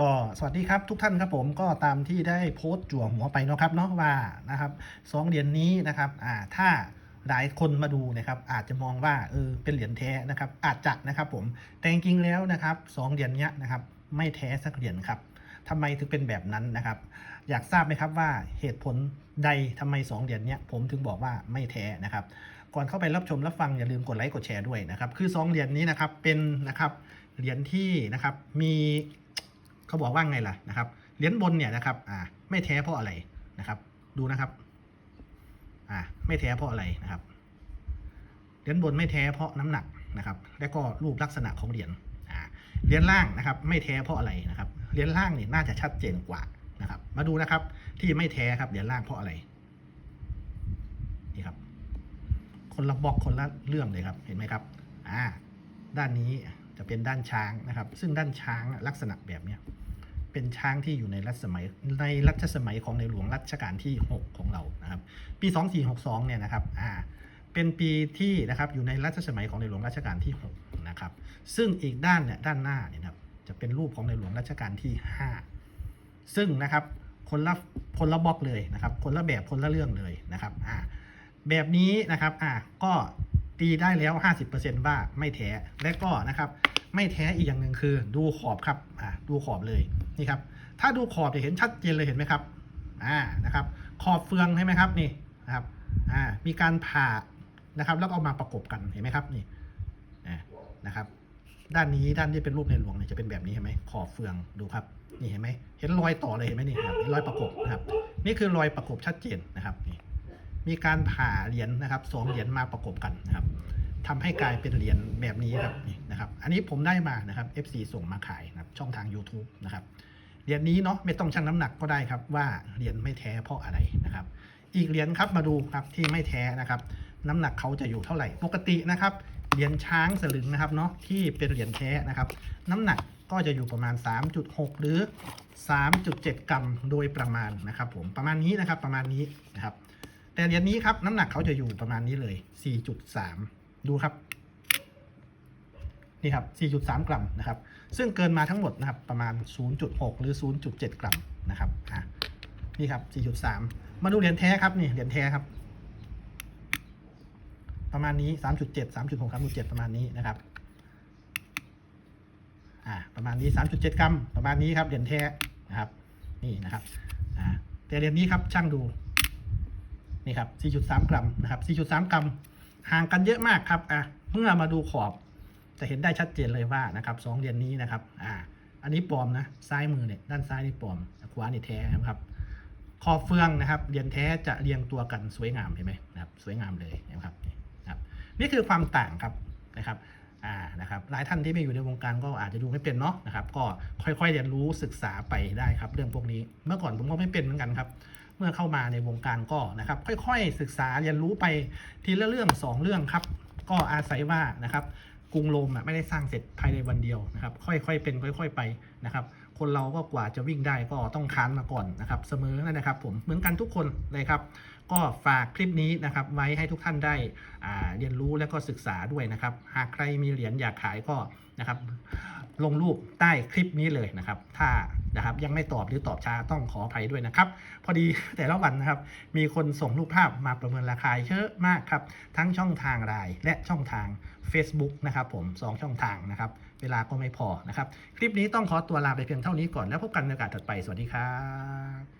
ก็สวัสดีครับทุกท่านครับผมก็ตามที่ได้โพสต์จั่วหัวไปเนาะครับเนาะว่านะครับสองเหรียญนี้นะครับอ่าถ้าหลายคนมาดูนะครับอาจจะมองว่าเออเป็นเหรียญแท้นะครับอาจจะนะครับผมแต่จริงแล้วนะครับสองเหรียญเนี้ยนะครับไม่แท้สักเหรียญครับทำไมถึงเป็นแบบนั้นนะครับ อยากทราบไหมครับว่าเหตุผลใดทำไมสองเหรียญเนี้ยผมถึงบอกว่าไม่แท้นะครับ ก่อนเข้าไปรับชมรับฟังอย่าลืมกดไลค์กดแชร์ด้วยนะครับ คือสองเหรียญนี้นะครับเป็นนะครับเหรียญที่นะครับมี เขาบอกว่าไงล่ะนะครับเหรียญบนเนี่ยนะครับอ่าไม่แท้เพราะอะไรนะครับ ดูนะครับอ่าไม่แท้เพราะอะไรนะครับเหรียญบนไม่แท้เพราะน้ำหนักนะครับ และก็รูปลักษณะของเหรียญอ่าเหรียญล่างนะครับ ไม่แท้เพราะอะไรนะครับเหรียญล่างเนี่ยน่าจะชัดเจนกว่านะครับ มาดูนะครับที่ไม่แท้ครับเหรียญล่างเพราะอะไรนี่ครับ คนละบล็อกคนละเรื่องเลยครับ เห็นไหมครับอ่าด้านนี้จะเป็นด้านช้างนะครับ ซึ่งด้านช้างลักษณะแบบเนี้ย เป็นช้างที่อยู่ในรัชสมัยในรัชสมัยของในหลวงรัชกาลที่ 6 ของเรานะครับ ปี 2462 เนี่ยนะครับอ่าเป็นปีที่นะครับอยู่ในรัชสมัยของในหลวงรัชกาลที่ 6 นะครับ ซึ่งอีกด้านเนี่ยด้านหน้าเนี่ยนะครับจะเป็นรูปของในหลวงรัชกาลที่ 5 ซึ่งนะครับคนละคนละบล็อกเลยนะครับ คนละแบบคนละเรื่องเลยนะครับอ่าแบบนี้นะครับอ่าก็ตีได้แล้ว 50%ว่าไม่แท้และก็นะครับ ไม่แท้อีกอย่างหนึ่งคือดูขอบครับอ่าดูขอบเลยนี่ครับ ถ้าดูขอบจะเห็นชัดเจนเลยเห็นไหมครับอ่านะครับ ขอบเฟืองใช่ไหมครับนี่นะครับอ่ามีการผ่านะครับ แล้วเอามาประกบกันเห็นไหมครับนี่นะครับ ด้านนี้ด้านที่เป็นรูปในหลวงเนี่ยจะเป็นแบบนี้เห็นไหมขอบเฟืองดูครับนี่เห็นไหมเห็นรอยต่อเลยเห็นไหมนี่ครับรอยประกบนะครับ นี่คือรอยประกบชัดเจนนะครับนี่มีการผ่าเหรียญนะครับสองเหรียญมาประกบกันนะครับ ทำให้กลายเป็นเหรียญแบบนี้ครับนี่นะครับ อันนี้ผมได้มานะครับ FC ส่งมาขายนะครับช่องทาง YouTube นะครับเหรียญนี้เนาะไม่ต้องชั่งน้ำหนักก็ได้ครับว่าเหรียญไม่แท้เพราะอะไรนะครับ อีกเหรียญครับมาดูครับที่ไม่แท้นะครับ น้ำหนักเขาจะอยู่เท่าไหร่ ปกตินะครับเหรียญช้างสลึงนะครับเนาะที่เป็นเหรียญแท้นะครับ น้ำหนักก็จะอยู่ประมาณ 3.6 หรือ 3.7 กรัมโดยประมาณนะครับ ผมประมาณนี้นะครับประมาณนี้นะครับ แต่เหรียญนี้ครับน้ำหนักเขาจะอยู่ประมาณนี้เลย 4.3 ดูครับ นี่ครับ 4.3 กรัมนะครับ ซึ่งเกินมาทั้งหมดนะครับ ประมาณ 0.6 หรือ 0.7 กรัมนะครับอะนี่ครับ 4.3 มาดูเหรียญแท้ครับนี่เหรียญแท้ครับ ประมาณนี้ 3.7 3.6 3.7 ประมาณนี้นะครับอ่าประมาณนี้ 3.7 กรัม ประมาณนี้ครับ เหรียญแท้นะครับ นี่นะครับอ่าแต่เหรียญนี้ครับช่างดูนี่ครับ 4.3 กรัมนะครับ 4.3 กรัม ห่างกันเยอะมากครับอะเมื่อมาดูขอบจะเห็นได้ชัดเจนเลยว่านะครับสองเหรียญนี้นะครับอ่าอันนี้ปลอมนะซ้ายมือเนี่ยด้านซ้ายนี่ปลอมขวานี่แท้นะครับขอบเฟืองนะครับเหรียญแท้จะเรียงตัวกันสวยงามเห็นไหมนะครับสวยงามเลยนะครับนี่นะครับ นี่คือความต่างครับนะครับอ่านะครับหลายท่านที่ไม่อยู่ในวงการก็อาจจะดูไม่เป็นเนาะนะครับ ก็ค่อยๆเรียนรู้ศึกษาไปได้ครับ เรื่องพวกนี้ เมื่อก่อนผมก็ไม่เป็นเหมือนกันครับ เมื่อเข้ามาในวงการก็นะครับ ค่อยๆศึกษาเรียนรู้ไปทีละเรื่องสองเรื่องครับ ก็อาศัยว่านะครับกรุงโรมอะไม่ได้สร้างเสร็จภายในวันเดียวนะครับ ค่อยๆเป็นค่อย ๆไปนะครับคนเราก็กว่าจะวิ่งได้ก็ต้องค้านมาก่อนนะครับ เสมอนั่นนะครับ ผมเหมือนกันทุกคนเลยครับ ก็ฝากคลิปนี้นะครับไว้ให้ทุกท่านได้เรียนรู้และก็ศึกษาด้วยนะครับ หากใครมีเหรียญอยากขายก็นะครับ ลงรูปใต้คลิปนี้เลยนะครับ ถ้านะครับยังไม่ตอบหรือตอบช้าต้องขออภัยด้วยนะครับ พอดีแต่ละวันนะครับ มีคนส่งรูปภาพมาประเมินราคาเยอะมากครับ ทั้งช่องทางไลน์และช่องทาง Facebook นะครับผม 2 ช่องทางนะครับ เวลาก็ไม่พอนะครับ คลิปนี้ต้องขอตัวลาไปเพียงเท่านี้ก่อนแล้วพบกันในโอกาสถัดไป สวัสดีครับ